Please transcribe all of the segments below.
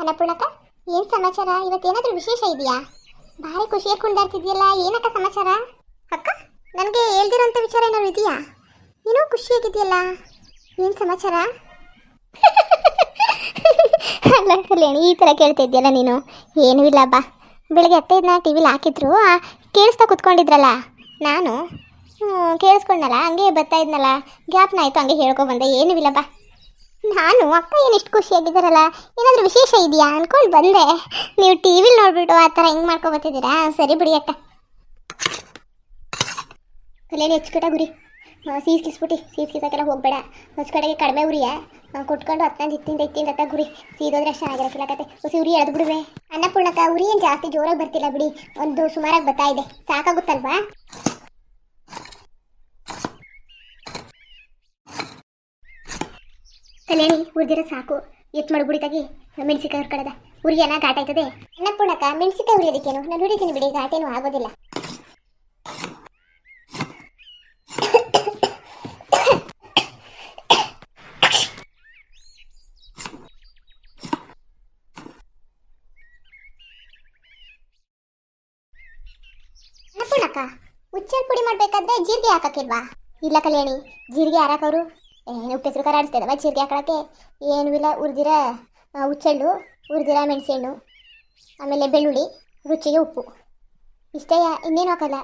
ಅನ್ನಪೂರ್ಣಕ್ಕ, ಏನು ಸಮಾಚಾರ? ಇವತ್ತೇನಾದ್ರೂ ವಿಶೇಷ ಇದೆಯಾ? ಭಾರಿ ಖುಷಿಯಾಗಿ ಕುಂದಾಡ್ತಿದ್ಯಲ್ಲ, ಏನಕ್ಕ ಸಮಾಚಾರ? ಅಕ್ಕ, ನನಗೆ ಹೇಳ್ದಿರೋಂಥ ವಿಚಾರ ಏನಾದ್ರು ಇದೆಯಾ? ನೀನು ಖುಷಿಯಾಗಿದೆಯಲ್ಲ. ಏನು ಸಮಾಚಾರ? ಅಲ್ಲ ಕಲ್ಯಾಣಿ, ಈ ಥರ ಕೇಳ್ತಾ ಇದೆಯಲ್ಲ ನೀನು. ಏನೂ ಇಲ್ಲ ಬಾ. ಬೆಳಗ್ಗೆ ಹತ್ತೈದನ್ನ ಟಿ ವಿಲಿ ಹಾಕಿದ್ರು ಕೇಳಿಸ್ತಾ ಕೂತ್ಕೊಂಡಿದ್ರಲ್ಲ. ನಾನು ಕೇಳಿಸ್ಕೊಂಡಲ್ಲ ಹಂಗೆ ಬರ್ತಾ ಇದ್ನಲ್ಲ. ಗ್ಯಾಪ್ನ ಆಯಿತು, ಹಂಗೆ ಹೇಳ್ಕೊಬಂದೆ ಏನೂ ಇಲ್ಲ ಬಾ. ನಾನು ಅಕ್ಕ ಏನು ಇಷ್ಟು ಖುಷಿಯಾಗಿದ್ದಾರಲ್ಲ? ಏನಾದರೂ ವಿಶೇಷ ಇದೆಯಾ ಅನ್ಕೊಂಡ್ ಬಂದೆ. ನೀವು ಟಿ ವಿಲಿ ನೋಡ್ಬಿಟ್ಟು ಆ ಥರ ಹೆಂಗೆ ಮಾಡ್ಕೊಬತ್ತಿದ್ದೀರಾ ಸರಿ ಬಿಡಿ ಅಕ್ಕ. ಕಲೆಯಲ್ಲಿ ಹೆಚ್ಚು ಗುರಿ. ಸೀಸ್ ಕಿಸ್ಬಿಟ್ಟು. ಸೀಸ್ ಕಿಸಕ್ಕೆಲ್ಲ ಹೋಗಬೇಡ. ಹೊಸ ಕಡಿಮೆ ಉರಿಯ. ಕೊಟ್ಕೊಂಡು ಹತ್ತಂದು ಇತ್ತಿಂದ ಇತ್ತಿಂದ ಅತ್ತ ಗುರಿ. ಸೀದೋದ್ರೆ ಅಷ್ಟು ಚೆನ್ನಾಗಿರಕ್ಕಿಲ್ಲ ಕತೆ ಹೊಸ ಉರಿ ಎಳೆದು ಬಿಡುವೆ. ಅನ್ನಪೂರ್ಣಕ್ಕ ಉರಿ ಏನು ಜಾಸ್ತಿ ಜೋರಾಗಿ ಬರ್ತಿಲ್ಲ ಬಿಡಿ. ಒಂದು ಸುಮಾರಾಗಿ ಬರ್ತಾ ಇದೆ. ಸಾಕಾಗುತ್ತಲ್ವಾ? ಕಲ್ಯಾಣಿ ಉರ್ದಿರ ಸಾಕು. ಎತ್ ಮಾಡಿ ಬುಡಿತಾಗಿ ಮೆಣಸಿಕಾಯಿ ಹುರ್ಕಡದ ಉರಿಯನ ಘಾಟ ಆಯ್ತದೆ. ಅನ್ನಪೂರ್ಣಕ್ಕ ಮೆಣಸಿಕಾಯಿ ಉರಿಯೋದಕ್ಕೇನು ನಾನು ಹುಡಿತೀನಿ ಬಿಡಿ ಘಾಟೇನು ಆಗೋದಿಲ್ಲ. ಉಚ್ಚಲ್ ಪುಡಿ ಮಾಡ್ಬೇಕಾದ್ರೆ ಜೀರಿಗೆ ಹಾಕಕ್ಕಿಲ್ವಾ? ಇಲ್ಲ ಕಲ್ಯಾಣಿ, ಜೀರಿಗೆ ಹಾಕವರು ಏನು ಉಪ್ಪೆಸರು ಖಾರ ಆಡಿಸ್ತೇನವ ಜೀರಿಗೆ ಹಾಕೊಳಕ್ಕೆ? ಏನೂ ಇಲ್ಲ ಉರಿದಿರ ಆ, ಹುಚ್ಚೆಳ್ಳು ಉರ್ದಿರ ಮೆಣಸೆಹಣ್ಣು ಆಮೇಲೆ ಬೆಳ್ಳುಳ್ಳಿ ರುಚಿಗೆ ಉಪ್ಪು. ಇಷ್ಟೇ ಇನ್ನೇನು ಹಾಕಲ್ಲ.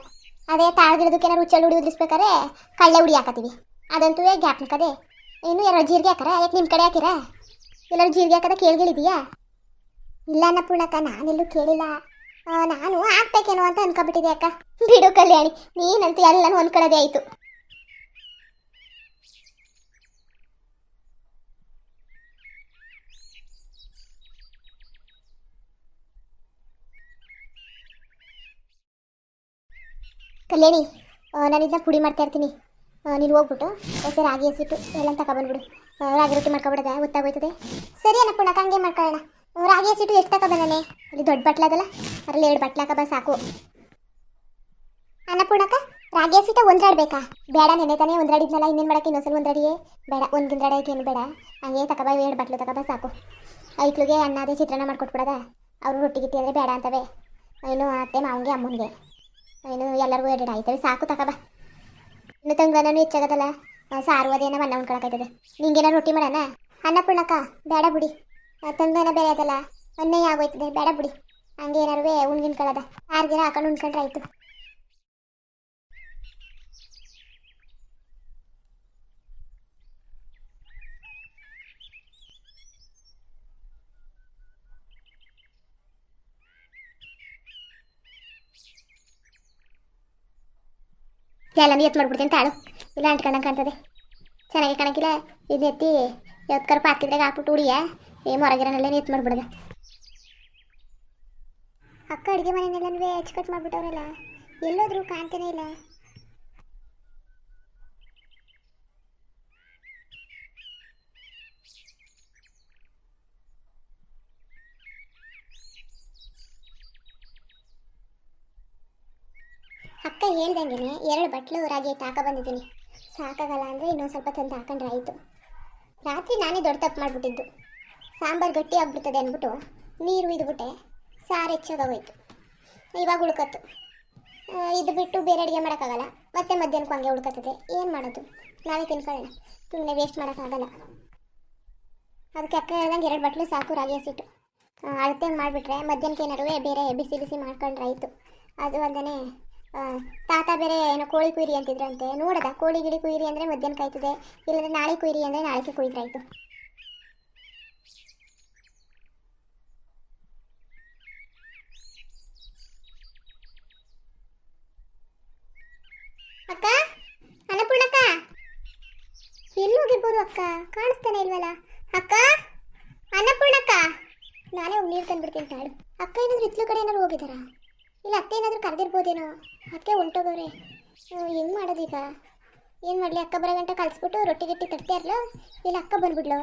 ಅದೇ ತಾಳ್ಗಿಡದಕ್ಕೆ ಏನಾರು ಹುಚ್ಚೆಳ್ಳು ಹುಡಿ ಉದ್ರಿಸ್ಬೇಕಾದ್ರೆ ಕಳ್ಳೆ ಹುಡಿ ಹಾಕತ್ತೀವಿ. ಅದಂತೂ ಗ್ಯಾಪ್ ನಿಕ್ಕದೆ ಇನ್ನು ಯಾರೋ ಜೀರಿಗೆ ಹಾಕರ? ಯಾಕೆ ನಿಮ್ಮ ಕಡೆ ಹಾಕಿರಾ? ಎಲ್ಲರೂ ಜೀರಿಗೆ ಹಾಕದ ಕೇಳ್ಗಳಿದೆಯಾ? ಇಲ್ಲ ಅನ್ನಪೂರ್ಣಕ್ಕ ನಾನೆಲ್ಲೂ ಕೇಳಿಲ್ಲ. ನಾನು ಹಾಕ್ಬೇಕೇನೋ ಅಂತ ಅನ್ಕೊಬಿಟ್ಟಿದೆ ಅಕ್ಕ. ಬಿಡು ಕಲ್ಯಾಣಿ ನೀನಂತೂ ಎಲ್ಲನೂ ಅನ್ಕೊಳ್ಳೋದೇ ಆಯಿತು. ಕಲ್ಯಾಣಿ ನಾನು ಇದನ್ನ ಪುಡಿ ಮಾಡ್ತಾ ಇರ್ತೀನಿ. ನೀನು ಹೋಗ್ಬಿಟ್ಟು ಹೊಸ ರಾಗಿ ಹಸಿಟ್ಟು ಎಲ್ಲ ತಗೊಬಂದ್ಬಿಡು ರಾಗಿ ರೊಟ್ಟಿ ಮಾಡ್ಕೊಬಿಡೋದ? ಗೊತ್ತಾಗೋಯ್ತದೆ. ಸರಿ ಅನ್ನಪೂರ್ಣ ಹಂಗೆ ಮಾಡ್ಕೊಳ್ಳೋಣ. ರಾಗಿ ಹಸಿಟ್ಟು ಎಷ್ಟು ತಗೊಬಂದಾನೆ ಅಲ್ಲಿ ದೊಡ್ಡ ಬಟ್ಲ ಅದಲ್ಲ, ಅದರಲ್ಲಿ ಎರಡು ಬಟ್ಲ ಹಾಕಬ, ಸಾಕು. ಅನ್ನಪೂರ್ಣಕ್ಕ ರಾಗಿ ಹಸಿಟ ಒಂದ್ರಾಡ್ಬೇಕಾ? ಬೇಡ ನೆನೆ ತಾನೇ ಒಂದ್ರಾಡಿದ್ನಲ್ಲ, ಇನ್ನೇನು ಮಾಡಕ್ಕೆ ಇನ್ನೊಂದ್ಸಲ ಒಂದ್ರಾಡಿಯೇ? ಬೇಡ, ಒಂದು ಗಿಂದ್ರಾಡಕ್ಕೆ ಏನು ಬೇಡ. ಹಂಗೆ ತಗೊಬ ಎರಡು ಬಟ್ಲು ತಗೊಬ ಸಾಕು. ಐಕ್ಳಿಗೆ ಅನ್ನ ಅದೇ ಚಿತ್ರಾನ್ನ ಮಾಡ್ಕೊಟ್ಬಿಡದ? ಅವರು ರೊಟ್ಟಿ ಗಿಟ್ಟಿ ಅಂದರೆ ಬೇಡ ಅಂತವೆ. ಏನು ಅತ್ತೆ, ಮಾವಂಗೆ ಅಮ್ಮನಿಗೆ ಇನ್ನು ಎಲ್ಲರಿಗೂ ಎರಡು ಆಯ್ತವೆ ಸಾಕು ತಕಬ ಇನ್ನು ತಂಗ್ಳನೂ ಹೆಚ್ಚಾಗದಲ್ಲ. ಸಾರು ಅದೇನೋ ಅನ್ನ ಉಣ್ಕೊಳಕೈತದೆ. ನಿಂಗೇನ ರೊಟ್ಟಿ ಮಾಡೋಣ? ಅನ್ನಪೂರ್ಣಕ್ಕ ಬೇಡ ಬಿಡಿ. ತಂಗ್ಳನ ಬೇರೆ ಅದಲ್ಲ. ಅನ್ನೇ ಆಗೋಯ್ತದೆ, ಬೇಡ ಬಿಡಿ. ಹಂಗೆ ಏನಾರು ಉಣ್ಗಿನ್ಕೊಳ್ಳೋದ ದಿನ ಹಾಕೊಂಡು ಉಣ್ಕೊಂಡ್ರೆ ಆಯ್ತು. ಎಲ್ಲನೂ ಎತ್ತು ಮಾಡ್ಬಿಡ್ತೀನಿ ತಾಳು. ಇಲ್ಲ ಅಂಟ್ಕೊಂಡಂಗೆ ಕಾಣ್ತದೆ. ಚೆನ್ನಾಗಿ ಕಾಣಕ್ಕಿಲ್ಲ? ಇದು ಎತ್ತಿ ಕರ್ಪ ಹಾಕಿದ್ರೆ ಹಾಕ್ಬಿಟ್ಟು ಉಡಿಯ? ಏ, ಮೊರಗಿರನಲ್ಲೇ ಎತ್ತು ಮಾಡ್ಬಿಡದ. ಅಕ್ಕ, ಅಡುಗೆ ಹೆಚ್ಚು ಕಟ್ ಮಾಡ್ಬಿಟ್ಟವ್ರಲ್ಲ. ಎಲ್ಲೋದ್ರು ಕಾಣ್ತಾನೆ ಇಲ್ಲ ಅಕ್ಕ ಹೇಳ್ದಂಗೆ ಎರಡು ಬಟ್ಲು ರಾಗಿ ಹಾಕ ಬಂದಿದ್ದೀನಿ. ಸಾಕಾಗಲ್ಲ ಅಂದರೆ ಇನ್ನೊಂದು ಸ್ವಲ್ಪ ತಂದು ಹಾಕೊಂಡ್ರೆ ಆಯಿತು. ರಾತ್ರಿ ನಾನೇ ದೊಡ್ಡ ತಪ್ಪು ಮಾಡಿಬಿಟ್ಟಿದ್ದು. ಸಾಂಬಾರು ಗಟ್ಟಿ ಆಗ್ಬಿಡ್ತದೆ ಅಂದ್ಬಿಟ್ಟು ನೀರು ಇದ್ಬಿಟ್ಟೆ, ಸಾರು ಹೆಚ್ಚಾಗೋಯ್ತು ಇವಾಗ ಉಳ್ಕತ್ತು. ಇದು ಬಿಟ್ಟು ಬೇರೆ ಅಡುಗೆ ಮಾಡೋಕ್ಕಾಗಲ್ಲ. ಮತ್ತೆ ಮಧ್ಯಾಹ್ನಕ್ಕೆ ಹಂಗೆ ಉಳ್ಕತ್ತದೆ ಏನು ಮಾಡೋದು? ನಾವೇ ತಿನ್ಕೊಳ್ಳೋಣ. ಸುಮ್ಮನೆ ವೇಸ್ಟ್ ಮಾಡೋಕ್ಕಾಗಲ್ಲ. ಅದಕ್ಕೆ ಅಕ್ಕ ಹೇಳ್ದಂಗೆ ಎರಡು ಬಟ್ಲು ಸಾಕು, ರಾಗಿ ಹಸಿಟ್ಟು ಅಳತೆ ಮಾಡಿಬಿಟ್ರೆ ಮಧ್ಯಾಹ್ನಕ್ಕೆ ಏನಾರು ಬೇರೆ ಬಿಸಿ ಬಿಸಿ ಮಾಡ್ಕೊಂಡ್ರೆ ಆಯಿತು. ಅದು ಅಲ್ಲದೆ ತಾತ ಬೇರೆ ಏನೋ ಕೋಳಿ ಕುಯ್ರಿ ಅಂತಿದ್ರಂತೆ. ನೋಡದ, ಕೋಳಿ ಗಿಳಿ ಕುಯ್ರಿ ಅಂದ್ರೆ ಮಧ್ಯಾಹ್ನ ಕಾಯ್ತದೆ. ಇಲ್ಲಾಂದ್ರೆ ನಾಳೆ ಕುಯ್ರಿ ಅಂದ್ರೆ ನಾಳೆಗೆ ಕುಯ್ದ್ರಾಯ್ತು. ಅಕ್ಕ, ಅನ್ನಪೂರ್ಣಕ್ಕ? ಎಲ್ಲಿ ಹೋಗಿರ್ಬೋದು ಅಕ್ಕ? ಕಾಣಿಸ್ತಾನೆ ಇಲ್ವಲ್ಲ? ಅಕ್ಕ, ಅನ್ನಪೂರ್ಣಕ್ಕ? ನಾನೇ ನೀರು ತಂದ್ಬಿಡ್ತೀನಿ ತಾಳು. ಅಕ್ಕ ಏನಾದ್ರು ಇತ್ಲು ಕಡೆ ಏನಾದ್ರು ಹೋಗಿದಾರ ಇಲ್ಲ, ಅತ್ತೆ ಏನಾದರೂ ಕರೆದಿರ್ಬೋದೇನೋ? ಅದಕ್ಕೆ ಹೊಂಟೋಗವ್ರೆ. ಹೆಂಗೆ ಮಾಡೋದೀಗ? ಏನು ಮಾಡಲಿ? ಅಕ್ಕ ಬರೋ ಗಂಟೆ ಕಳಿಸ್ಬಿಟ್ಟು ರೊಟ್ಟಿ ಗಿಟ್ಟಿ ತಟ್ತಾ ಇರಲು? ಇಲ್ಲ ಅಕ್ಕ ಬಂದ್ಬಿಡ್ಲು?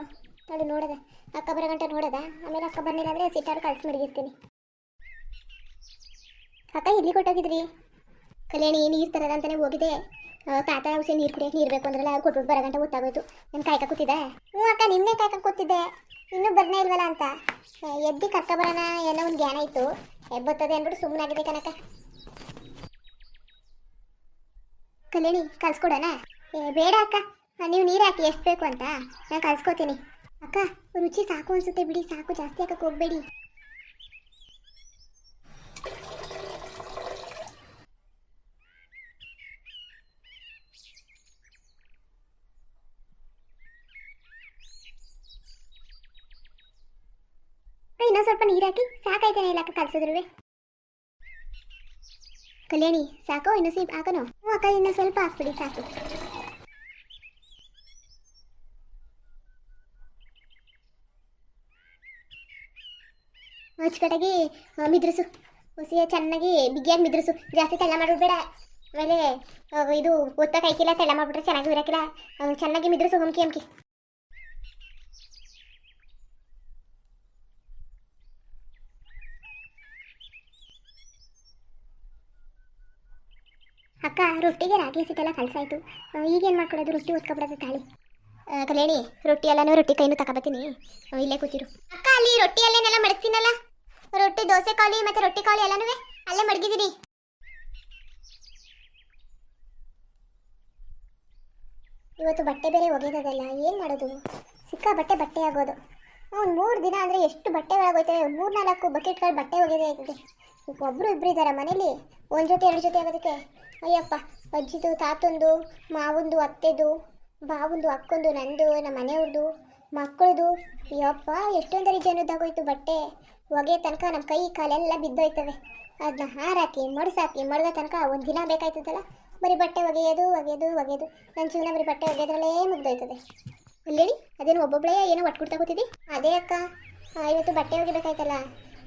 ತಾಳು ನೋಡದ. ಅಕ್ಕ ಬರೋ ಗಂಟೆ ನೋಡದ. ಆಮೇಲೆ ಅಕ್ಕ ಬಂದಿಲ್ಲ ಅಂದರೆ ಸಿಟ್ಟಾರು ಕಳ್ಸಿ ಮಡಗಿರ್ತೀನಿ. ಅಕ್ಕ, ಎಲ್ಲಿ ಕೊಟ್ಟೋಗಿದ್ರಿ? ಕಲ್ಯಾಣಿ, ನೀರು ತರದ ಅಂತಾನೆ ಹೋಗಿದೆ. ತಾತ ಹುಸಿ ನೀರು ಕುಡಿಯೋಕೆ ನೀರು ಬೇಕು ಅಂದ್ರಲ್ಲ ಕೊಟ್ಬಿಟ್ಟು ಬರೋ ಗಂಟೆ ಗೊತ್ತಾಗೋಯ್ತು ನಾನು ಕಾಯ್ಕ ಕೂತಿದ್ದೆ. ಹ್ಞೂ ಅಕ್ಕ, ನಿನ್ನೆ ಕಾಯ್ಕ ಕೂತಿದ್ದೆ. ಇನ್ನೂ ಬರ್ನೇ ಇಲ್ವಲ್ಲ ಅಂತ. ಎದ್ದಿ ಎದ್ದಿ ಕರ್ಕೊಬರೋಣ ಏನೋ ಒಂದು ಜ್ಞಾನ ಇತ್ತು. ಎಬ್ಬತ್ತದೆ ಅಂದ್ಬಿಟ್ಟು ಸುಮ್ಮನಾಗಿದೆ ಕನಕ ಕಲ್ಯಾಣಿ ಕಲ್ಸ್ಕೊಡೋಣ? ಏ, ಬೇಡ ಅಕ್ಕ. ನೀವು ನೀರು ಹಾಕಿ ಎಷ್ಟು ಬೇಕು ಅಂತ ನಾನು ಕಲ್ಸ್ಕೊತೀನಿ. ಅಕ್ಕ, ರುಚಿ ಸಾಕು ಅನ್ಸುತ್ತೆ ಬಿಡಿ, ಸಾಕು ಜಾಸ್ತಿ ಹಾಕಕ್ಕೆ ಹೋಗ್ಬೇಡಿ. ಇನ್ನೊಂದು ಸ್ವಲ್ಪ ನೀರು ಹಾಕಿ, ಸಾಕಾಯ್ತಾನೆ ಇಲ್ಲ ಅಕ್ಕ ಕಲ್ಸಿದ್ರು ಕಲ್ಯಾಣಿ, ಸಾಕೋ, ಇನ್ನೂ ಸ್ವಲ್ಪ ಹಾಕನು? ಹ್ಞೂ ಅಕ್ಕ ಸ್ವಲ್ಪ ಹಾಕ್ಬಿಡಿ, ಸಾಕು. ಅಚ್ಚುಕಟ್ಟಾಗಿ ಮಿದ್ರಸು. ಹುಸಿಯ ಚೆನ್ನಾಗಿ ಬಿಗಿಯಾಗಿ ಮಿದ್ರಸು. ಜಾಸ್ತಿ ತೆಳ್ಳ ಮಾಡಿಬಿಡ್ಬೇಡ ಆಮೇಲೆ ಇದು ಒತ್ತ ಕೈಕಿಲ್ಲ ತೆಳ್ಳ ಮಾಡಿಬಿಟ್ರೆ ಚೆನ್ನಾಗಿ ಇರೋಕ್ಕಿಲ್ಲ ಚೆನ್ನಾಗಿ ಮಿದ್ರಸು, ಹೊಮ್ಕಿ, ಹಮ್ಕಿ. ಅಕ್ಕ, ರೊಟ್ಟಿಗೆ ರಾಗಿ ಹಸಿಟ್ಟೆಲ್ಲ ಕಲಸಾಯ್ತು ಈಗೇನು ಮಾಡ್ಕೊಳ್ಳೋದು ರೊಟ್ಟಿ ಓದ್ಕೊಬಿಡೋದು ತಾಳಿ. ಕಲ್ಯಾಣಿ ರೊಟ್ಟಿ ಎಲ್ಲನೂ ರೊಟ್ಟಿ ಕೈನೂ ತಗೋಬತ್ತೀನಿ. ಇಲ್ಲೇ ಕೂತಿರು. ಅಕ್ಕ, ಅಲ್ಲಿ ರೊಟ್ಟಿ ಅಲ್ಲೇನೆಲ್ಲ ಮಡಗ್ತೀನಲ್ಲ? ರೊಟ್ಟಿ ದೋಸೆ ಕಾಳಿ ಮತ್ತೆ ರೊಟ್ಟಿ ಕಾಳಿ ಎಲ್ಲನೂ ಅಲ್ಲೇ ಮಡಗಿದ್ದೀನಿ ಇವತ್ತು ಬಟ್ಟೆ ಬೇರೆ ಒಗೆಯೋದಲ್ಲ ಏನು ಮಾಡೋದು? ಸಿಕ್ಕ ಬಟ್ಟೆ ಬಟ್ಟೆ ಆಗೋದು. ಒಂದು ಮೂರು ದಿನ ಅಂದರೆ ಎಷ್ಟು ಬಟ್ಟೆ ಒಳಗೋಯ್ತವೆ ಮೂರು ನಾಲ್ಕು ಬಕೆಟ್ಗಳು ಬಟ್ಟೆ ಒಗೆದೇ ಆಗಿದೆ. ಈಗ ಒಬ್ಬರು ಇಬ್ಬರು ಇದ್ದಾರೆ ಮನೇಲಿ. ಒಂದು ಜೊತೆ, ಎರಡು ಜೊತೆ ಆಗೋದಕ್ಕೆ. ಅಯ್ಯಪ್ಪ, ಅಜ್ಜಿದು, ತಾತಂದು, ಮಾವಂದು, ಅತ್ತೆದು, ಬಾವಂದು, ಅಕ್ಕೊಂದು, ನಂದು, ನಮ್ಮ ಮನೆಯವ್ರದ್ದು ಮಕ್ಕಳದು. ಅಯ್ಯಪ್ಪ ಎಷ್ಟೊಂದರಿ ಜನದ್ದಾಗೋಯ್ತು ಬಟ್ಟೆ. ಒಗೆ ತನಕ ನಮ್ಮ ಕೈ, ಕಾಲೆಲ್ಲ ಬಿದ್ದೋಯ್ತವೆ. ಅದನ್ನ ಹಾರಾಕಿ, ಮಡ್ಸಾಕಿ ಮಡ್ಗೋ ತನಕ ಒಂದು ದಿನ ಬೇಕಾಯ್ತದಲ್ಲ? ಬರೀ ಬಟ್ಟೆ ಒಗೆಯೋದು ಒಗೆಯೋದು ಒಗೆಯೋದು. ನನ್ನ ಜೀವನ ಬರೀ ಬಟ್ಟೆ ಒಗೆಯೋದ್ರಲ್ಲೇ ಮುಗ್ದೋಯ್ತದೆ. ಅಲ್ಲೇಳಿ ಅದೇನು ಒಬ್ಬೊಬ್ಬಳೇ ಏನೋ ಒಟ್ಕೊಡ್ತಾ ಕೂತಿದ್ದಿ ಅದೇ ಅಕ್ಕ. ಇವತ್ತು ಬಟ್ಟೆ ಒಗಿಬೇಕಾಯ್ತಲ್ಲ.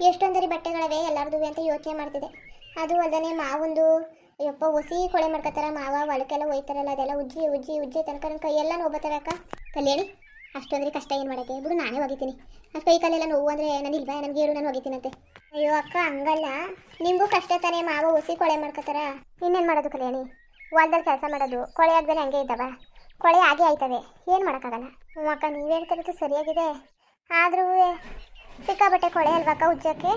ಎಷ್ಟೊಂದರಿ ಬಟ್ಟೆಗಳವೆ ಎಲ್ಲಾರ್ದು ಅಂತ ಯೋಚನೆ ಮಾಡ್ತಿದ್ದೆ. ಅದು ಅಲ್ಲದೆ ಮಾವೊಂದು, ಯಪ್ಪ, ಒಸಿ ಕೊಳೆ ಮಾಡ್ಕೊತಾರ, ಮಾವ ಒಳಕೆಲ್ಲ ಒಯ್ತಾರಲ್ಲ, ಅದೆಲ್ಲ ಉಜ್ಜಿ ಉಜ್ಜಿ ಉಜ್ಜಿ ತನಕ ನನ್ನ ಕೈಯೆಲ್ಲ ನೋವು ಅಕ್ಕ. ಕಲ್ಯಾಣಿ ಅಷ್ಟೊಂದ್ರೆ ಕಷ್ಟ ಏನು ಮಾಡೋಕ್ಕೆ? ಬಿಡು, ನಾನೇ ಹೋಗಿತೀನಿ ಅಷ್ಟು ಕೈ ಕಾಲೆಲ್ಲ ನೋವು ಅಂದರೆ ನಾನು ಇಲ್ವಾ? ನನಗೆ ಹೇಳು ನಾನು ಒಗಿತೀನಂತೆ. ಅಯ್ಯೋ, ಅಕ್ಕ, ಹಂಗಲ್ಲ. ನಿಮಗೂ ಕಷ್ಟ ತಾನೇ ಮಾವ ಉಸಿ ಕೊಳೆ ಮಾಡ್ಕೊತಾರ? ಇನ್ನೇನು ಮಾಡೋದು ಕಲ್ಯಾಣಿ? ಹೊಲ್ದಲ್ಲಿ ಕೆಲಸ ಮಾಡೋದು, ಕೊಳೆ ಆಗ್ದೇನೆ ಹಂಗೆ ಇದ್ದಾವ. ಕೊಳೆ ಆಗೇ ಆಯ್ತವೆ. ಏನು ಮಾಡೋಕ್ಕಾಗಲ್ಲ? ಹ್ಞೂ ಅಕ್ಕ, ನೀವು ಹೇಳ್ತಿರೋದು ಸರಿಯಾಗಿದೆ. ಆದ್ರೂ ಸಿಕ್ಕಾಬಟ್ಟೆ ಕೊಳೆ ಅಲ್ವಕ್ಕ ಉಜ್ಜಕ್ಕೆ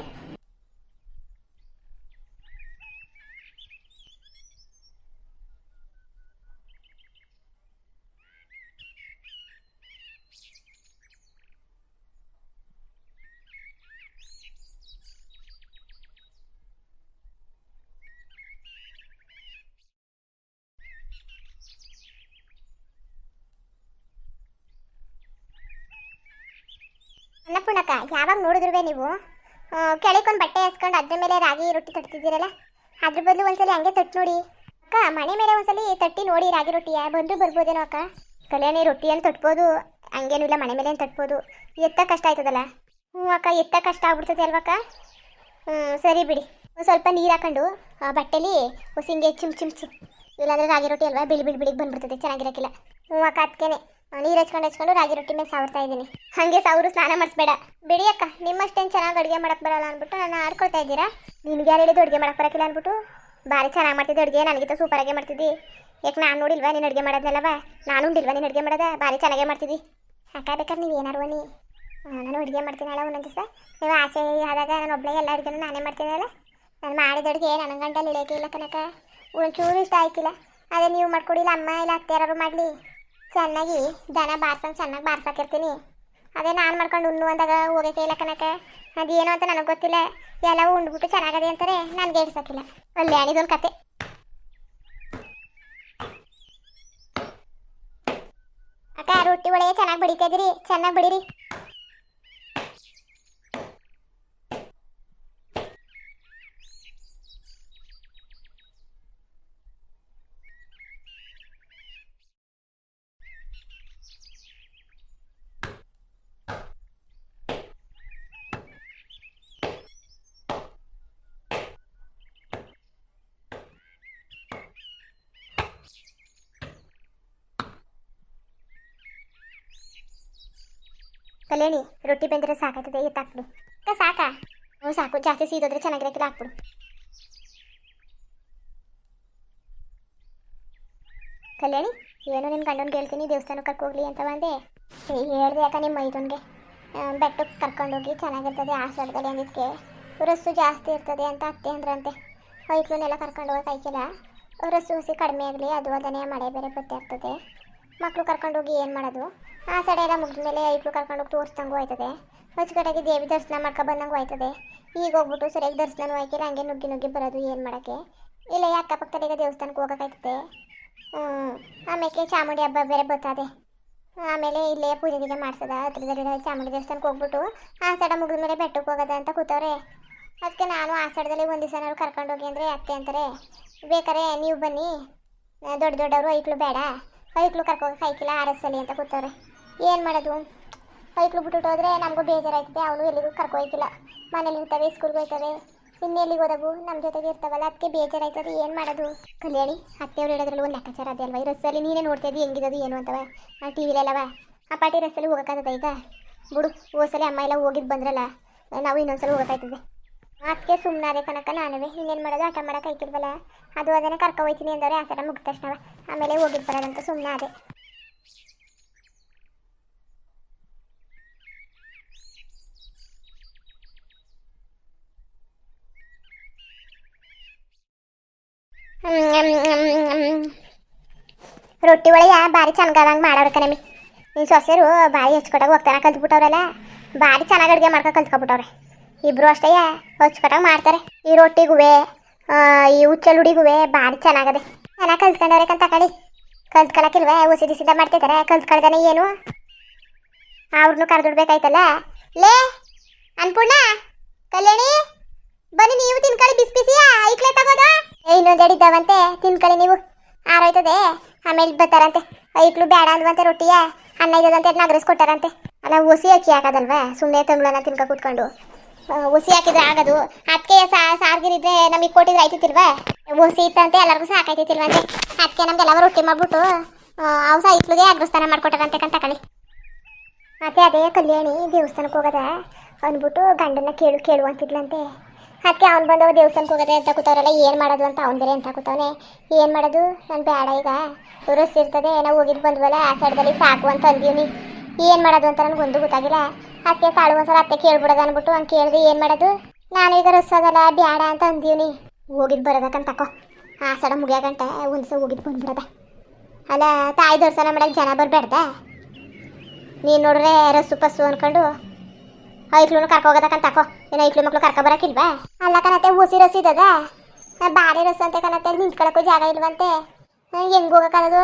ಅನ್ನಪೂರ್ಣಕ್ಕ ಯಾವಾಗ ನೋಡಿದ್ರುವೆ ನೀವು? ಕೆಳಕೊಂಡು ಬಟ್ಟೆ ಹಾಸ್ಕೊಂಡು ಅದ್ರ ಮೇಲೆ ರಾಗಿ ರೊಟ್ಟಿ ತಟ್ತಿದ್ದೀರಲ್ಲ, ಅದ್ರ ಬದಲು ಒಂದ್ಸಲಿ ಹಂಗೆ ತಟ್ಟು ನೋಡಿ. ಅಕ್ಕ, ಮನೆ ಮೇಲೆ ಒಂದ್ಸಲಿ ತಟ್ಟಿ ನೋಡಿ ರಾಗಿ ರೊಟ್ಟಿಯ ಬಂದು ಬರ್ಬೋದೇನೋ ಅಕ್ಕ? ಕಲ್ಯಾಣಿ ರೊಟ್ಟಿಯನ್ನು ತಟ್ಬೋದು? ಹಂಗೇನು ಇಲ್ಲ, ಮನೆ ಮೇಲೆ ತಟ್ಬೋದು? ಎತ್ತ ಕಷ್ಟ ಆಯ್ತದಲ್ಲ? ಹ್ಞೂ ಅಕ್ಕ, ಎತ್ತ ಕಷ್ಟ ಆಗ್ಬಿಡ್ತದೆ ಅಲ್ವಕ್ಕ ಹ್ಞೂ, ಸರಿ ಬಿಡಿ. ಒಂದು ಸ್ವಲ್ಪ ನೀರು ಹಾಕೊಂಡು ಬಟ್ಟೆಲಿ ಉಸಿಂಗೆ ಚುಮ್ ಚಿಮ್ ಚಿಮ್ಸು ಇಲ್ಲಾಂದ್ರೆ ರಾಗಿ ರೊಟ್ಟಿ ಅಲ್ವಾ, ಬಿಳಿ ಬಿಳಿ ಬಿಳಿಗೆ ಬಂದ್ಬಿಡ್ತದೆ, ಚೆನ್ನಾಗಿರೋಕ್ಕಿಲ್ಲ. ಹ್ಞೂ ಅಕ್ಕ ಅದಕ್ಕೇನೆ ನೀರು ಹಚ್ಕೊಂಡು ಹಚ್ಕೊಂಡು ರಾಗಿ ರೊಟ್ಟಿ ಮೇಲೆ ಸಾವ್ರ್ತಾ ಇದ್ದೀನಿ. ಹಾಗೆ ಸಾವರು ಸ್ನಾನ ಮಾಡಿಸ್ಬೇಡ. ಬಿಡಿ ಅಕ್ಕ, ನಿಮ್ಮಷ್ಟೇನು ಚೆನ್ನಾಗಿ ಅಡುಗೆ ಮಾಡಕ್ಕೆ ಬರಲ್ಲ ಅಂದ್ಬಿಟ್ಟು ನಾನು ಆಡ್ಕೊಳ್ತಾ ಇದ್ದೀರಾ? ನಿನ್ಗೆ ಯಾರು ಹೇಳಿದ್ದು ಅಡುಗೆ ಮಾಡಕ್ಕೆ ಬರಕಿಲ್ಲ ಅಂದ್ಬಿಟ್ಟು? ಭಾರಿ ಚೆನ್ನಾಗಿ ಮಾಡ್ತಿದ್ದೆ ಅಡುಗೆ, ನನಗಿಂತ ಸೂಪರಾಗೆ ಮಾಡ್ತಿದ್ದಿ. ಯಾಕೆ ನಾನು ನೋಡಿಲ್ವಾ ನೀನು ಅಡುಗೆ ಮಾಡೋದ್ನಲ್ಲವ? ನಾನು ಉಂಡಿಲ್ವಾ ನೀನು ಅಡುಗೆ ಮಾಡೋದ? ಭಾರಿ ಚೆನ್ನಾಗೇ ಮಾಡ್ತಿದ್ದಿ. ಅಕ್ಕ ಬೇಕಾದ್ರೆ ನೀವು ಏನಾರು ಬನ್ನಿ ನಾನು ಅಡುಗೆ ಮಾಡ್ತೀನಲ್ಲ ಒಂದೊಂದು ದಿವಸ. ನೀವು ಆಚೆ ಆದಾಗ ನಾನು ಒಬ್ಬಳೇ ಎಲ್ಲ ಅಡುಗೆನೂ ನಾನೇ ಮಾಡ್ತೀನಲ್ಲ ನಾನು ಮಾಡಿದ ಅಡುಗೆ ನನ್ನ ಗಂಟಲ್ಲಿ ಇಳಿಯೋಕೆ ಇಲ್ಲ ಕನಕ ಒಂಚೂರು ಇಷ್ಟ ಆಯ್ತಿಲ್ಲ. ಅದೇ ನೀವು ಮಾಡ್ಕೊಡಿಲ್ಲ ಅಮ್ಮ ಇಲ್ಲ ಅತ್ತೆ ಯಾರು ಮಾಡಲಿ. ಚೆನ್ನಾಗಿ ದನ ಬಾರ್ಸಂಗೆ ಚೆನ್ನಾಗಿ ಬಾರ್ಸಾಕಿರ್ತೀನಿ. ಅದೇ ನಾನು ಮಾಡ್ಕೊಂಡು ಉಣ್ಣು ಅಂದಾಗ ಹೋಗೋಕೆ ಇಲ್ಲ ಕನಕ ಅದೇನು ಅಂತ ನನಗೆ ಗೊತ್ತಿಲ್ಲ. ಎಲ್ಲ ಉಂಡ್ಬಿಟ್ಟು ಚೆನ್ನಾಗದೆ ಅಂತಾರೆ ನನಗೆ ಅಲ್ಲಿ ಕಲ್ಯಾಣಿದೊಂದು ಕತೆ. ಅಕ್ಕ, ರೊಟ್ಟಿ ಒಳಗೆ ಚೆನ್ನಾಗಿ ಬಡಿತಾ ಚೆನ್ನಾಗಿ ಬಡೀರಿ. ಕಲ್ಯಾಣಿ, ರೊಟ್ಟಿ ಬೆಂದ್ರೆ ಸಾಕಾಗ್ತದೆ ಎತ್ತು ಹಾಕ್ಬಿಡು ಅಕ್ಕ, ಸಾಕಾ? ಹ್ಞೂ, ಸಾಕು. ಜಾಸ್ತಿ ಸೀದೋದ್ರೆ ಚೆನ್ನಾಗಿರಕ್ಕಿಲ್ಲ ಹಾಕ್ಬಿಡು. ಕಲ್ಯಾಣಿ, ಏನೋ ನಿನ್ನ ಗಂಡನ ಹೇಳ್ತೀನಿ ದೇವಸ್ಥಾನಕ್ಕೆ ಕರ್ಕೋಗ್ಲಿ ಅಂತ ಬಂದೆ. ಹೇಳ್ದೆ ಯಾಕ ನಿಮ್ಮ ಮೈದನ್ಗೆ. ಬೆಟ್ಟಕ್ಕೆ ಕರ್ಕೊಂಡೋಗಿ ಚೆನ್ನಾಗಿರ್ತದೆ ಆಷಾಢದಲ್ಲಿ ಅಂದಿದ್ದಕ್ಕೆ ರಸ್ಸು ಜಾಸ್ತಿ ಇರ್ತದೆ ಅಂತ ಅತ್ತೆ ಅಂದ್ರಂತೆ. ಐಕ್ಳನ್ನೆಲ್ಲ ಕರ್ಕೊಂಡು ಹೋಗಕ್ಕೆ ಆಯ್ಕಿಲ್ಲ. ರಸ್ಸು ಹುಸಿ ಕಡಿಮೆ ಆಗಲಿ, ಅದು ಅದನ್ನೇ, ಮಳೆ ಬೇರೆ ಬತ್ತೆ ಆಗ್ತದೆ. ಮಕ್ಕಳು ಕರ್ಕೊಂಡೋಗಿ ಏನು ಮಾಡೋದು? ಆ ಸಡೆ ಎಲ್ಲ ಮುಗಿದ ಮೇಲೆ ಐಟ್ಲು ಕರ್ಕೊಂಡು ಹೋಗಿ ತೋರಿಸ್ದಂಗೂ ಆಯ್ತದೆ. ಹೊಚ್ಕಡೆಗೆ ದೇವಿ ದರ್ಶನ ಮಾಡ್ಕೊಂಡು ಬಂದಂಗೂ ಆಯ್ತದೆ. ಈಗ ಹೋಗ್ಬಿಟ್ಟು ಸರಿಯಾಗಿ ದರ್ಶನನೂ ಆಯ್ತಿಲ್ಲ ಹಂಗೆ ನುಗ್ಗಿ ನುಗ್ಗಿ ಬರೋದು ಏನು ಮಾಡೋಕ್ಕೆ? ಇಲ್ಲ, ಈ ಅಕ್ಕಪಕ್ಕದಲ್ಲಿ ಈಗ ದೇವಸ್ಥಾನಕ್ಕೆ ಹೋಗೋಕ್ಕಾಯ್ತದೆ. ಆಮೇಲೆ ಚಾಮುಂಡಿ ಹಬ್ಬ ಬೇರೆ ಬರ್ತದೆ. ಆಮೇಲೆ ಇಲ್ಲೇ ಪೂಜೆ ಗೀಜೆ ಮಾಡ್ಸದ? ಹತ್ರದಲ್ಲಿ ಚಾಮುಂಡಿ ದೇವಸ್ಥಾನಕ್ಕೆ ಹೋಗ್ಬಿಟ್ಟು ಆ ಸಡ ಮುಗಿದ ಮೇಲೆ ಬೆಟ್ಟಕ್ಕೆ ಹೋಗೋದ ಅಂತ ಕೂತವ್ರೆ. ಅದಕ್ಕೆ ನಾನು ಆ ಸಡದಲ್ಲಿ ಒಂದು ದಿವಸ ಕರ್ಕೊಂಡು ಹೋಗಿ ಅಂದರೆ ಅತ್ತೆ ಅಂತಾರೆ ಬೇಕಾರೆ ನೀವು ಬನ್ನಿ. ದೊಡ್ಡ ದೊಡ್ಡವರು ಐಕ್ಳು ಬೇಡ. ಐಕ್ಳು ಕರ್ಕೋಗಿ ಕೈಕಿಲ್ಲ ಆರಸಲಿ ಅಂತ ಕೂತವ್ರೆ. ಏನು ಮಾಡೋದು? ಐಕ್ಳು ಬಿಟ್ಬಿಟ್ಟು ಹೋದ್ರೆ ನಮಗೂ ಬೇಜಾರಾಯ್ತದೆ. ಅವನು ಎಲ್ಲಿಗೂ ಕರ್ಕೊ ಹೋಯ್ತಿಲ್ಲ ಮನೇಲಿ ಇರ್ತವೆ ಸ್ಕೂಲ್ಗೆ ಹೋಯ್ತವೆ ಇನ್ನೆಲ್ಲಿಗೆ ಹೋದವು? ನಮ್ಮ ಜೊತೆಗೆ ಇರ್ತಾವಲ್ಲ. ಅದಕ್ಕೆ ಬೇಜಾರಾಯ್ತದೆ. ಏನು ಮಾಡೋದು? ಕಲ್ಯಾಣಿ, ಅತ್ತೆಯವ್ರು ಹೇಳೋದ್ರಲ್ಲಿ ಒಂದು ಲೆಕ್ಕಾಚಾರ ಅದೇ ಅಲ್ವಾ? ಈ ರಸ್ಸಲ್ಲಿ ನೀನೇ ನೋಡ್ತಾ ಇದ್ದೀವಿ ಹೆಂಗಿರೋದು ಏನು ಅಂತವ? ಟಿ ವಿಲೆಲ್ಲವ ಆ ಪಾಟಿ ರಸ್ಸಲ್ಲಿ ಹೋಗೋಕ್ಕಾಗದ ಈಗ ಬಿಡು ಹೋಸಲಿ ಅಮ್ಮ ಎಲ್ಲ ಹೋಗಿದ್ದು ಬಂದ್ರಲ್ಲ. ನಾವು ಇನ್ನೊಂದ್ಸಲ ಹೋಗೋಕ್ಕಾಯ್ತದೆ. ಅದಕ್ಕೆ ಸುಮ್ಮನಾದೆ ಕನಕ ನಾನು ಇನ್ನೇನು ಮಾಡೋದು? ಆಟ ಮಾಡೋಕೆ ಆಯ್ತಿಲ್ವಲ್ಲ ಅದು ಅದನ್ನೇ ಕರ್ಕೊ ಹೋಯ್ತೀನಿ ಅಂದವ್ರೆ, ಆ ಸಲ ಮುಗಿದ ತಕ್ಷಣ ಆಮೇಲೆ ಹೋಗಿದ್ದು ಬರೋದಂತ ಸುಮ್ಮನಾದೆ ರೊಟ್ಟಿ ಒಳಗೆ ಭಾರಿ ಚೆನ್ನಾಗಂಗೆ ಮಾಡೋರು ಕಣಮಿ ನಿನ್ನ ಸೊಸೆರು ಭಾರಿ ಹಚ್ಕೊಟಾಗ ಹೋಗ್ತಾನೆ ಕಲ್ತ್ಬಿಟ್ಟವ್ರಲ್ಲ. ಭಾರಿ ಚೆನ್ನಾಗಿ ಅಡುಗೆ ಮಾಡ್ಕೊ ಕಲ್ತ್ಕೊಬಿಟ್ಟವ್ರೆ. ಇಬ್ರು ಅಷ್ಟೇ ಹಚ್ಕೊಟ್ಟಾಗ ಮಾಡ್ತಾರೆ. ಈ ರೊಟ್ಟಿಗುವೆ ಈ ಹುಚ್ಚಲುಡಿಗುವೆ ಭಾರಿ ಚೆನ್ನಾಗದೆ. ಚೆನ್ನಾಗಿ ಕಲ್ತ್ಕೊಂಡವ್ರೆ ಕಂತ ಕಳಿ ಕಲ್ತ್ಕೊಳಕಿಲ್ವೇ ಉಸಿ ದಿಸಿದ ಮಾಡ್ತಿದ್ದಾರೆ ಕಲ್ತ್ಕೊಳ್ದಾನೆ ಏನು? ಅವ್ರನ್ನೂ ಕರೆದಿಡ್ಬೇಕಾಯ್ತಲ್ಲ? ಲೇ ಅನ್ಪೂರ್ಣ ಕಲ್ಯಾಣಿ, ಬನ್ನಿ ನೀವು ತಿನ್ಕಳಿ ಬಿಸಿ ಬಿಸಿ ಐಕ್ಲೆ ತಗೋದ. ಇನ್ನೊಂದು ಹೇಳಿದ್ದಾವಂತೆ ತಿನ್ಕೊಳ್ಳಿ ನೀವು. ಆರೋಯ್ತದೆ, ಆಮೇಲೆ ಬರ್ತಾರಂತೆ. ಐಕ್ಲು ಬೇಡ ಅಂದ್ವಂತೆ ರೊಟ್ಟಿಯ. ಅನ್ನ ಇದ್ದದಂತೆ ನಗರಿಸ್ ಕೊಟ್ಟಾರಂತೆ ಅಲ್ಲ, ಉಸಿ ಅಕ್ಕಿ ಹಾಕೋದಲ್ವಾ? ಸುಮ್ಮನೆ ತಂಗ್ಳನ್ನ ತಿನ್ಕ ಕೂತ್ಕೊಂಡು. ಹುಸಿ ಹಾಕಿದ್ರೆ ಆಗದು. ಅದಕ್ಕೆ ಸಾರ್ಗಿರಿದ್ರೆ ನಮಗೆ ಕೊಟ್ಟಿದ್ರೆ ಆಯ್ತಿತ್ತಿಲ್ವಾ? ಹುಸಿ ಇತ್ತಂತೆ ಎಲ್ಲರಿಗೂ ಸಾಕಾಯ್ತಿತ್ತಿಲ್ವಂತೆ ಅದಕ್ಕೆ ಎಲ್ಲವರು ರೊಟ್ಟಿ ಮಾಡ್ಬಿಟ್ಟು ಅವು ಸಹ ಐಕ್ಳಿಗೆ ಅಗ್ರಸ್ಥಾನ ಮಾಡ್ಕೊಟ್ಟಾರಂತೆ ಕಂತ ಕಳಿ ಮತ್ತೆ ಅದೇ ಕಲ್ಯಾಣಿ ದೇವಸ್ಥಾನಕ್ಕೆ ಹೋಗದ. ಅಂದ್ಬಿಟ್ಟು ಗಂಡನ್ನ ಕೇಳು ಕೇಳು ಅಂತಿದ್ಲಂತೆ ಅದಕ್ಕೆ ಅವ್ನು ಬಂದವ ದೇವಸ್ಥಾನಕ್ಕೆ ಹೋಗದೆ ಅಂತ ಕೂತವ್ರಲ್ಲ, ಏನು ಮಾಡೋದು ಅಂತ ಅವ್ನು ಬೇರೆ ಅಂತ ಕೂತವನೆ. ಏನು ಮಾಡೋದು? ನಾನು ಬೇಡ ಈಗ. ರಸ್ ಇರ್ತದೆ, ನಾವು ಹೋಗಿದ್ದು ಬಂದ್ವಲ್ಲ, ಆ ಸೈಡ್ದಲ್ಲಿ ಸಾಕು ಅಂತ ಅಂದೀವ್ನಿ. ಏನು ಮಾಡೋದು ಅಂತ ನನಗೊಂದು ಗೊತ್ತಾಗಿಲ್ಲ. ಅದಕ್ಕೆ ತಾಳು ಒಂದ್ಸಲ ಅತ್ತೆ ಕೇಳ್ಬಿಡೋದು ಅಂದ್ಬಿಟ್ಟು ಹಂಗೆ ಕೇಳಿದೆ, ಏನು ಮಾಡೋದು? ನಾನು ಈಗ ರಸ್ ಅದಲ್ಲ ಬೇಡ ಅಂತ ಅಂದೀವ್ನಿ. ಹೋಗಿದ್ದು ಬರೋದಕ್ಕಂತ ತಕೋ. ಆ ಸಡ ಮುಗಿಯಾಗಂಟ ಒಂದು ಸಲ ಹೋಗಿದ್ದು ಬಂದ್ಬಿಡದ. ಅಲ್ಲ, ತಾಯಿ ದರ್ಶನ ಮಾಡಕ್ಕೆ ಜನ ಬರಬೇಡ್ದ ನೀನು ನೋಡ್ರೆ ರಸ್ಸು ಪಸ್ಸು ಅಂದ್ಕೊಂಡು ಐಕ್ಳು ಕರ್ಕೊ ಹೋಗೋದಕ್ಕಂತ ತಕೋ. ಏನು ಐಕ್ಳು ಮಕ್ಳು ಕರ್ಕೊ ಬರಕ್ಕಿಲ್ವಾ ಅಲ್ಲ ಕಣತ್ತೆ ಹುಸಿ ರಸ್ ಇದ್ದದ ಬಾರಿ ರಸ್ ಅಂತ ಕಣತ್ತೆ, ನಿಂತ್ಕೊಳಕ್ಕೂ ಜಾಗ ಇಲ್ವಂತೆ. ಹೆಂಗೆ ಹೋಗೋಕ್ಕದು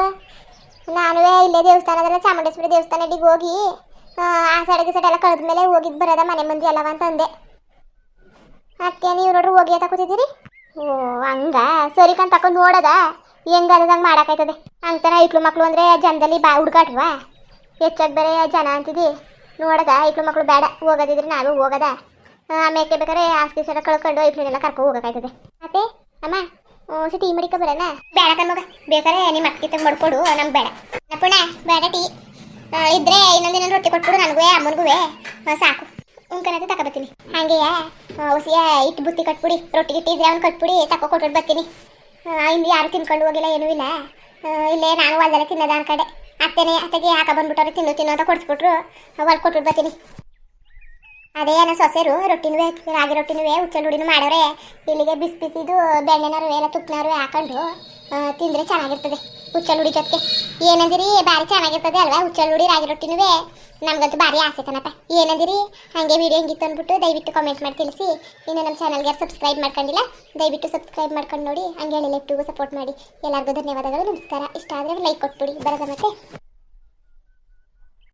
ನಾನು ಇಲ್ಲೇ ದೇವಸ್ಥಾನದಲ್ಲ ಚಾಮುಂಡೇಶ್ವರಿ ದೇವಸ್ಥಾನ ಅಡಿಗೆ ಹೋಗಿ ಆ, ಸೈಡ್ ಸೈಡ್ ಎಲ್ಲ ಕಳೆದ ಮೇಲೆ ಹೋಗಿದ್ದು ಬರೋದ ಮನೆ ಮಂದಿ ಅಲ್ಲವ ಅಂತ ಅಂದೆ. ಅದಕ್ಕೆ ನೀವು ನೋಡ್ರಿ ಹೋಗಿ ಅಂತ ಕೂತಿದ್ದೀರಿ? ಓ ಹಂಗ? ಸರಿ ಕಣ್ ತಕೊಂಡು ನೋಡದ ಹೆಂಗದಂಗೆ ಮಾಡೋಕ್ಕಾಯ್ತದೆ. ಅಂತಾನೆ ಐಕ್ಳು ಮಕ್ಕಳು ಅಂದ್ರೆ ಜನದಲ್ಲಿ ಬಾ ಹುಡ್ಕಾಟ್ವಾ ಹೆಚ್ಚಾಗಿ ಬೇರೆ ಜನ ಅಂತಿದ್ದಿ ನೋಡದ ಐಕ್ಳು ಮಕ್ಕಳು ಬೇಡ. ಹೋಗೋದಿದ್ರೆ ನಾವು ಹೋಗದ. ಆಮೇಲೆ ಬೇಕಾದ್ರೆ ಆಸ್ತಿ ಸಡ ಕಳ್ಕೊಂಡು ಐಕ್ಳನ್ನೆಲ್ಲ ಕರ್ಕೊ ಹೋಗೋಕ್ಕಾಯ್ತದೆ. ಮತ್ತೆ? ಅಮ್ಮ ಸಿ ಟೀ ಮಡಿಕ ಬರೋಣ? ಬೇಡ ಕಣ್ಮಗ ಬೇಕಾದ್ರೆ ನಿಮ್ಮ ಅಕ್ಕಿ ಮಾಡ್ಕೊಡು ನಮ್ಗೆ ಬೇಡ. ಅಪ್ಪಣ್ಣ ಬೇಡ ಟೀ. ಇದ್ರೆ ಇನ್ನೊಂದಿನ ರೊಟ್ಟಿ ಕೊಟ್ಬಿಡು ನನಗೂ ಅಮ್ಮನಿಗೂ ಸಾಕು. ಉಂಕನಂತೆ ತಗೊಬತ್ತೀನಿ ಹಾಗೆಯಾ ಹೊಸಿಯ, ಇಟ್ಟು ಬುತ್ತಿ ಕಟ್ಬಿಡಿ. ರೊಟ್ಟಿ ಗಿಟ್ಟಿ ಇದ್ರೆ ಅವ್ನು ಕಟ್ಬಿಡಿ. ತಕೊ ಕೊಟ್ಬಿಟ್ಟು ಬರ್ತೀನಿ. ಇನ್ನು ಯಾರು ತಿನ್ಕೊಂಡು ಹೋಗಿಲ್ಲ, ಏನೂ ಇಲ್ಲ. ಇಲ್ಲೇ ನಾನು ಹೊಲ್ದಲ್ಲೇ ತಿನ್ನದ ಅನ್ಕಡೆ ಅತ್ತೆನೇ, ಅತ್ತೆಗೆ ಯಾಕ ಬಂದ್ಬಿಟ್ಟವ್ರೆ ತಿನ್ನು ತಿನ್ನು ಅಂತ ಕೊಡ್ಸ್ಬಿಟ್ರು. ಹೊಲ್ ಕೊಟ್ಬಿಟ್ಟು ಬರ್ತೀನಿ. ಅದೇ ಏನೋ ಸೊಸೆರು ರೊಟ್ಟಿನೂ ರಾಗಿ ರೊಟ್ಟಿನೂ ಉಚ್ಚಲ್ ಹುಡಿನೂ ಮಾಡೋರೆ. ಇಲ್ಲಿಗೆ ಬಿಸಿ ಬಿಸಿದು ಬೆಣ್ಣೆನರು ಎಲ್ಲ ತುಪ್ಪನಾರು ಹಾಕೊಂಡು ತಿಂದರೆ ತಿಂದ್ರೆ ಚೆನ್ನಾಗಿರ್ತದೆ ಉಚ್ಚಲ್ ಹುಡಿ ಜೊತೆಗೆ. ಏನಂದಿರಿ? ಬಾರಿ ಚೆನ್ನಾಗಿರ್ತದೆ ಅಲ್ವಾ? ಹುಚ್ಚಲ್ ಹುಡಿ ರಾಗಿ ರೊಟ್ಟಿನೂ ನಮ್ಗಂತೂ ಭಾರಿ ಆಸೆ ಕಣಪ್ಪ. ಏನಂದಿರಿ? ಹಂಗೆ ವಿಡಿಯೋ ಹೆಂಗಿತ್ತು ಅಂದ್ಬಿಟ್ಟು ದಯವಿಟ್ಟು ಕಾಮೆಂಟ್ ಮಾಡಿ ತಿಳಿಸಿ. ಇನ್ನು ನಮ್ಮ ಚಾನಲ್ಗೆ ಸಬ್ಸ್ಕ್ರೈಬ್ ಮಾಡ್ಕೊಂಡಿಲ್ಲ, ದಯವಿಟ್ಟು ಸಬ್ಸ್ಕ್ರೈಬ್ ಮಾಡ್ಕೊಂಡು ನೋಡಿ. ಹಂಗೆ ಲೆಫ್ಟಿಗೂ ಸಪೋರ್ಟ್ ಮಾಡಿ. ಎಲ್ಲರಿಗೂ ಧನ್ಯವಾದಗಳು. ನಮಸ್ಕಾರ. ಇಷ್ಟ ಆದರೆ ಲೈಕ್ ಕೊಟ್ಬಿಡಿ. ಬರೋದ ಮತ್ತೆ.